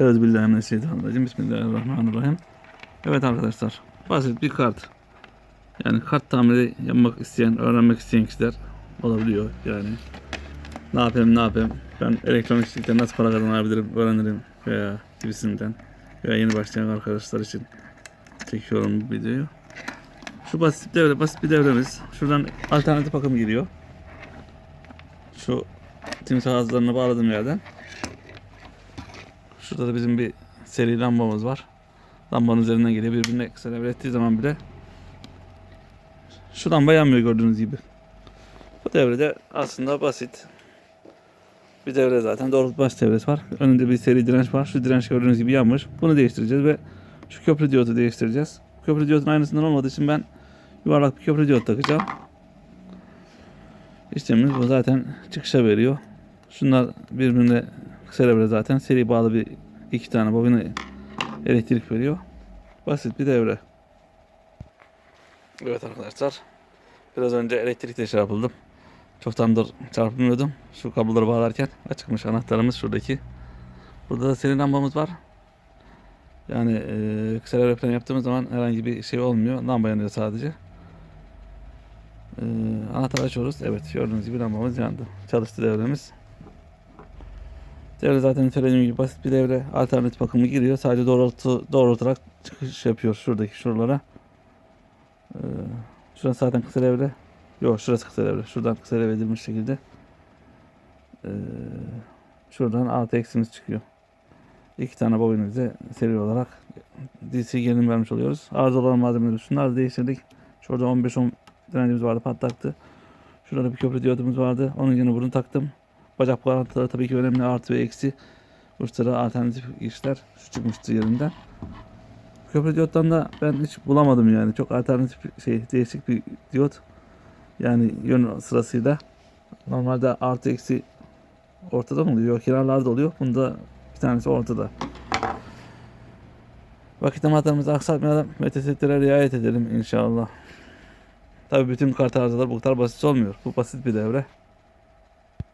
Euzubillahimineşşeytanirracim. Bismillahirrahmanirrahim. Evet arkadaşlar. Basit bir kart. Yani kart tamiri yapmak isteyen, öğrenmek isteyen kişiler olabiliyor. Yani ne yapayım ne yapayım. Ben elektronikçilikten nasıl para kazanabilirim öğrenirim veya gibisinden. Veya yeni başlayan arkadaşlar için çekiyorum bu videoyu. Şu basit devre, basit bir devremiz. Şuradan alternatif akım giriyor. Şu timsah ağızlarına bağladığım yerden. Şurada da bizim bir seri lambamız var. Lambanın üzerinden geliyor. Birbirine kısa devre ettiği zaman bile şu lamba yanmıyor gördüğünüz gibi. Bu devrede aslında basit. Bir devre zaten doğrultmaç devresi var. Önünde bir seri direnç var. Şu direnç gördüğünüz gibi yanmış. Bunu değiştireceğiz ve şu köprü diyotu değiştireceğiz. Köprü diyotun aynısından olmadığı için ben yuvarlak bir köprü diyot takacağım. İşlemimiz bu zaten çıkışa veriyor. Şunlar birbirine devre zaten seri bağlı bir iki tane bobine elektrik veriyor. Basit bir devre. Evet arkadaşlar. Biraz önce elektrikle çarpıldım. Çoktandır çarpılmıyordum. Şu kabloları bağlarken açıkmış anahtarımız şuradaki. Burada da seri lambamız var. Yani e, kısa falan yaptığımız zaman herhangi bir şey olmuyor. Lamba yanıyor sadece. E, anahtarı açıyoruz. Evet gördüğünüz gibi lambamız yandı. Çalıştı devremiz. Devre zaten söylediğim gibi basit bir devre. Alternatif bakımı giriyor. Sadece doğrultu, doğrultarak çıkış yapıyor şuradaki şuralara. Ee, şurası zaten kısa devre. Yok şurası kısa devre. Şuradan kısa devre edilmiş şekilde. Ee, şuradan artı eksimiz çıkıyor. İki tane bobinimize seri olarak DC gerilim vermiş oluyoruz. Arıza olan malzemeleri şunları da değiştirdik. Şurada 15-10 direncimiz vardı patlaktı. Şurada bir köprü diyodumuz vardı. Onun yerine bunu taktım. Bacak bağlantıları tabii ki önemli artı ve eksi. Uçlara alternatif işler. Şu çıkmıştı yerinden. Köprü diyottan da ben hiç bulamadım yani. Çok alternatif şey, değişik bir diyot. Yani yön sırasıyla. Normalde artı eksi ortada mı oluyor? Kenarlarda oluyor. Bunda bir tanesi ortada. Vakit amatlarımızı aksatmayalım ve tesettüre riayet edelim inşallah. Tabii bütün kart arızalar bu kadar basit olmuyor. Bu basit bir devre.